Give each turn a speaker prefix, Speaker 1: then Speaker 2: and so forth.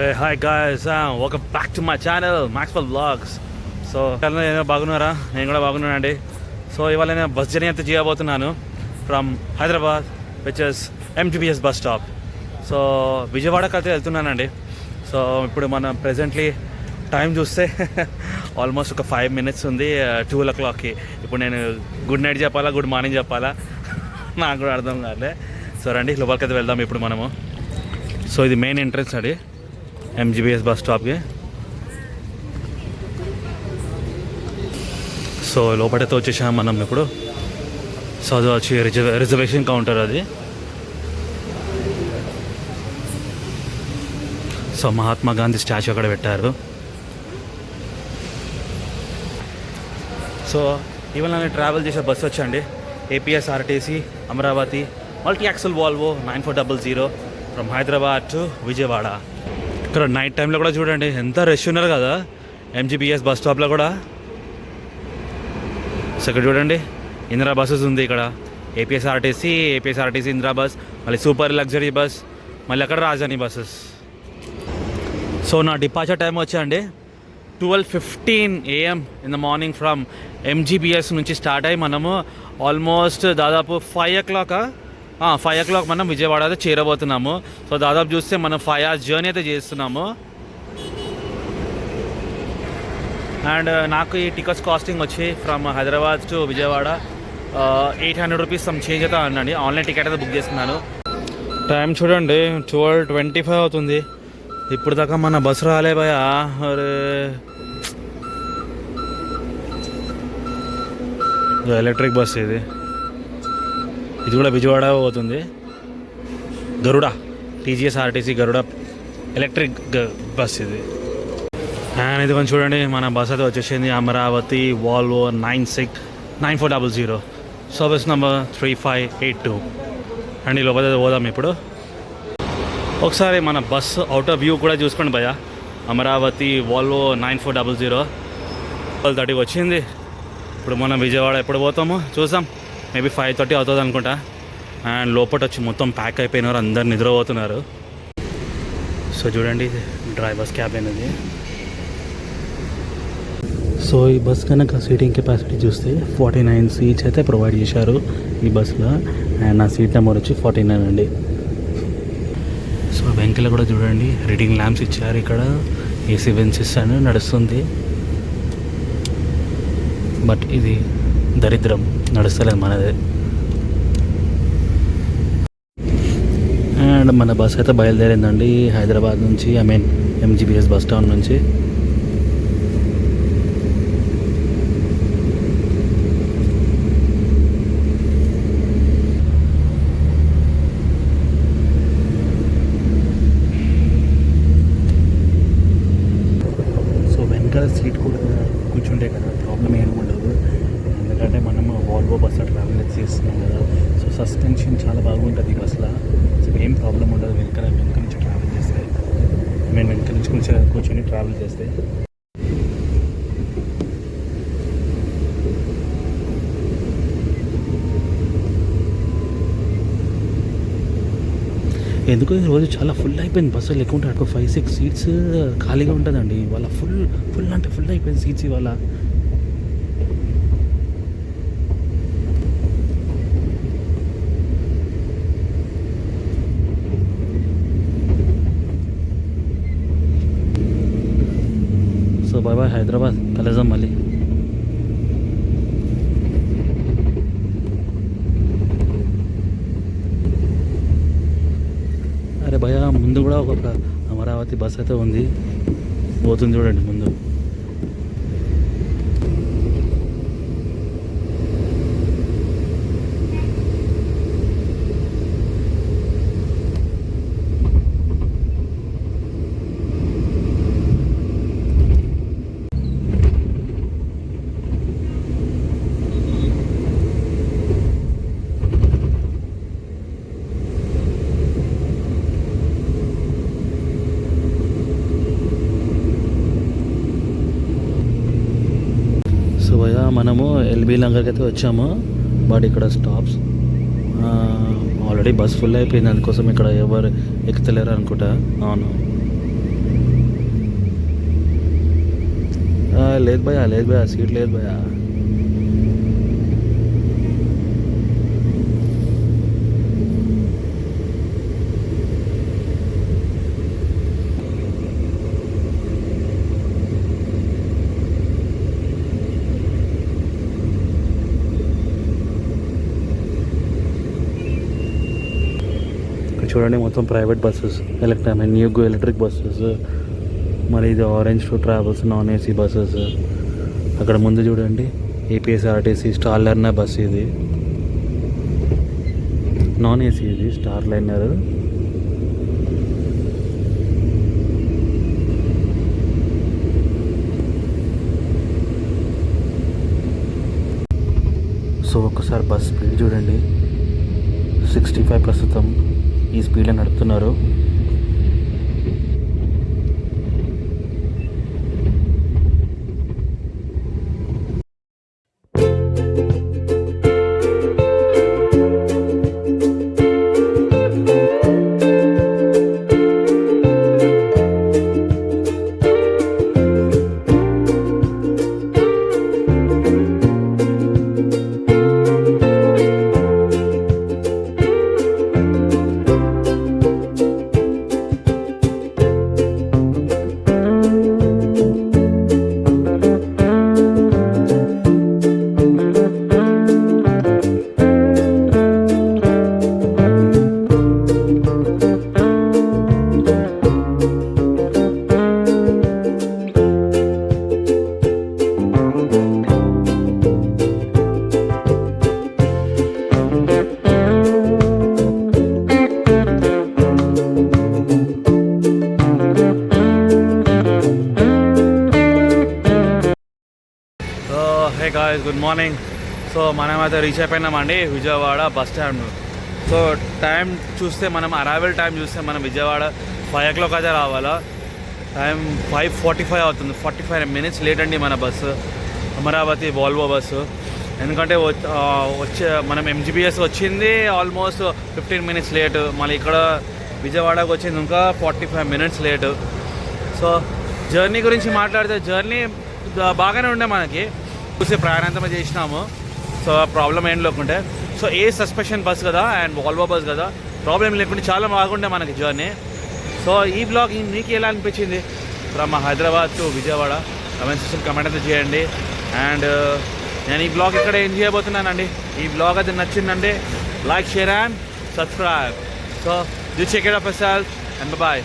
Speaker 1: Hi hi guys, uh, welcome back to my channel, Maxwell so నేను బాగున్నారా? నేను కూడా బాగున్నానండి. సో ఇవాళ నేను బస్ జర్నీ అంతా చేయబోతున్నాను from Hyderabad which is MGBS bus stop so విజయవాడకి అయితే వెళ్తున్నానండి. సో ఇప్పుడు మనం ప్రెజెంట్లీ టైం చూస్తే ఆల్మోస్ట్ ఒక ఫైవ్ మినిట్స్ ఉంది టూ ఓ క్లాక్కి ఇప్పుడు నేను గుడ్ నైట్ చెప్పాలా గుడ్ మార్నింగ్ చెప్పాలా? నాకు కూడా అర్థం కాలే సో రండి లోపలికి అయితే వెళ్దాం ఇప్పుడు మనము. సో ఇది మెయిన్ ఎంట్రన్స్ అండి. ఎంజీబీఎస్ బస్ స్టాప్కి సో లోపలైతే వచ్చేసాం మనం ఇప్పుడు సో అది వచ్చి రిజర్వ్ రిజర్వేషన్ కౌంటర్ అది సో మహాత్మా గాంధీ స్టాచ్యూ అక్కడ పెట్టారు సో ఇవాళ నేను ట్రావెల్ చేసే బస్సు వచ్చండి. APSRTC Amaravati multi axle Volvo nine four double zero from Hyderabad to Vijayawada ఇక్కడ నైట్ టైంలో కూడా చూడండి ఎంత రష్ ఉన్నారు కదా. ఎంజీబీఎస్ బస్ స్టాప్లో కూడా. సో ఇక్కడ చూడండి ఇందిరా బస్సెస్ ఉంది ఇక్కడ. ఏపీఎస్ఆర్టీసీ ఏపీఎస్ఆర్టీసీ ఇందిరా బస్ మళ్ళీ సూపర్ లగ్జరీ బస్ మళ్ళీ అక్కడ రాజధాని బస్సెస్ సో నా డిపార్చర్ టైం వచ్చండి twelve fifteen AM in the morning from MGBS నుంచి స్టార్ట్ అయ్యి మనము ఆల్మోస్ట్ దాదాపు five o'clock five o'clock మనం విజయవాడ అయితే చేరబోతున్నాము. సో దాదాపు చూస్తే మనం ఫైవ్ అవర్స్ జర్నీ అయితే చేస్తున్నాము. అండ్ uh, నాకు ఈ టికెట్స్ కాస్టింగ్ వచ్చి from Hyderabad to Vijayawada eight hundred rupees some change అయితే ఉండండి ఆన్లైన్ టికెట్ అయితే బుక్ చేస్తున్నాను. టైం చూడండి ట్వెల్వ్ ట్వంటీ ఫైవ్ అవుతుంది. ఇప్పుడు దాకా మన బస్సు రాలే భయ అరే. ఎలక్ట్రిక్ బస్ ఇది. ఇది కూడా విజయవాడ పోతుంది. Garuda TGS RTC Garuda electric bus ఇది. అండ్ ఇది కొంచెం చూడండి మన బస్ అయితే వచ్చేసింది Amaravati Volvo nine six nine four double zero. Service number three five eight two and ఈ లోపల పోదాం ఇప్పుడు. ఒకసారి మన బస్ అవుటర్ వ్యూ కూడా చూసుకోండి భయ Amaravati Volvo nine four double zero. Twelve థర్టీకి వచ్చింది. ఇప్పుడు మనం విజయవాడ ఎప్పుడు పోతామో చూసాం మేబీ ఫైవ్ థర్టీ అవుతుంది అనుకుంటా. అండ్ లోపల వచ్చి మొత్తం ప్యాక్ అయిపోయినారు అందరు నిద్రపోతున్నారు. సో చూడండి డ్రైవర్స్ క్యాబ్ అయినది సో ఈ బస్ కనుక సీటింగ్ కెపాసిటీ చూస్తే ఫార్టీ నైన్ సీట్స్ అయితే ప్రొవైడ్ చేశారు ఈ బస్లో. అండ్ నా సీట్ నెంబర్ వచ్చి ఫార్టీ నైన్ అండి సో వెంకల కూడా చూడండి రీడింగ్ ల్యాంప్స్ ఇచ్చారు ఇక్కడ. ఏసీ బెంచెస్ అని నడుస్తుంది. బట్ ఇది దరిద్రం. నడుస్తలేదు మనదే. అండ్ మన బస్ అయితే బయలుదేరిందండి హైదరాబాద్ నుంచి I mean MGBS bus stand నుంచి. సో వెనకాల సీట్ కూడా కూర్చుంటే కదా ప్రాబ్లం ఏమి ఉండదు. ఎందుకంటే మనం వాల్వో బస్సులో ట్రావెల్ చేస్తున్నాం కదా. సో సస్పెన్షన్ చాలా బాగుంటుంది ఈ బస్సులో సో ఏం ప్రాబ్లం ఉండదు. వెనకాల వెనక నుంచి ట్రావెల్ చేస్తే. మేము వెనక నుంచి కూర్చొని కూర్చొని ట్రావెల్ చేస్తే. ఎందుకో ఈరోజు రోజు చాలా ఫుల్ అయిపోయింది బస్సు. లేకుంటే అక్కడ ఫైవ్ సిక్స్ సీట్స్ ఖాళీగా ఉంటుందండి. ఇవాళ ఫుల్ ఫుల్ అంటే ఫుల్ అయిపోయింది సీట్స్ ఇవాళ. సో బాయ్ బాయ్ హైదరాబాద్ కలుద్దాం మళ్ళీ అరే భయ ముందు కూడా ఒక అమరావతి బస్ అయితే ఉంది. పోతుంది చూడండి ముందు. మనము ఎల్బీ నగర్కి అయితే వచ్చాము బట్ ఇక్కడ స్టాప్స్. ఆల్రెడీ బస్ ఫుల్ అయిపోయింది అందుకోసం ఇక్కడ ఎవరు ఎక్కుతలేరు అనుకుంటా. అవును. లేదు భయ్యా లేదు భయ్యా సీట్ లేదు భయ్యా. చూడండి మొత్తం private buses electric NueGo electric buses మరి ఇది orange travels non AC buses అక్కడ ముందు చూడండి ఏపీఎస్ఆర్టీసీ స్టార్ లైనర్ బస్ ఇది. నాన్ ఏసీ ఇది స్టార్ లైనర్ సో ఒక్కసారి బస్ స్పీడ్ చూడండి. సిక్స్టీ ఫైవ్ ప్రస్తుతం. ఈ స్పీడ్లో నడుపుతున్నారు. Hey guys good morning so మనమైతే reach అయిపోయినామండి Vijayawada bus stand so time చూస్తే మనం అరైవల్ టైం చూస్తే మనం విజయవాడ ఫైవ్ ఓ క్లాక్ అయితే రావాలా? టైం ఫైవ్ ఫార్టీ ఫైవ్ అవుతుంది. ఫార్టీ ఫైవ్ మినిట్స్ లేట్ అండి మన బస్సు అమరావతి వాల్వో బస్సు ఎందుకంటే వచ్చే మనం ఎంజీబీఎస్ వచ్చింది ఆల్మోస్ట్ ఫిఫ్టీన్ మినిట్స్ లేట్ మళ్ళీ ఇక్కడ విజయవాడకు వచ్చింది ఇంకా forty five minutes late so journey గురించి మాట్లాడితే జర్నీ బాగానే ఉండే మనకి. చూసి ప్రయాణంతమే చేసినాము. సో ప్రాబ్లం ఏం లేకుంటే సో ఏ సస్పెషన్ బస్ కదా అండ్ వాల్వో బస్ కదా ప్రాబ్లం లేకుంటే చాలా బాగుండే మనకి జర్నీ. సో ఈ బ్లాగ్ మీకు ఎలా అనిపించింది? From Hyderabad to Vijayawada. Comment section comment అయితే చేయండి. అండ్ నేను ఈ బ్లాగ్ ఇక్కడ ఏం చేయబోతున్నానండి? ఈ బ్లాగ్ అయితే నచ్చిందండి like share and subscribe. So you check it up self and bye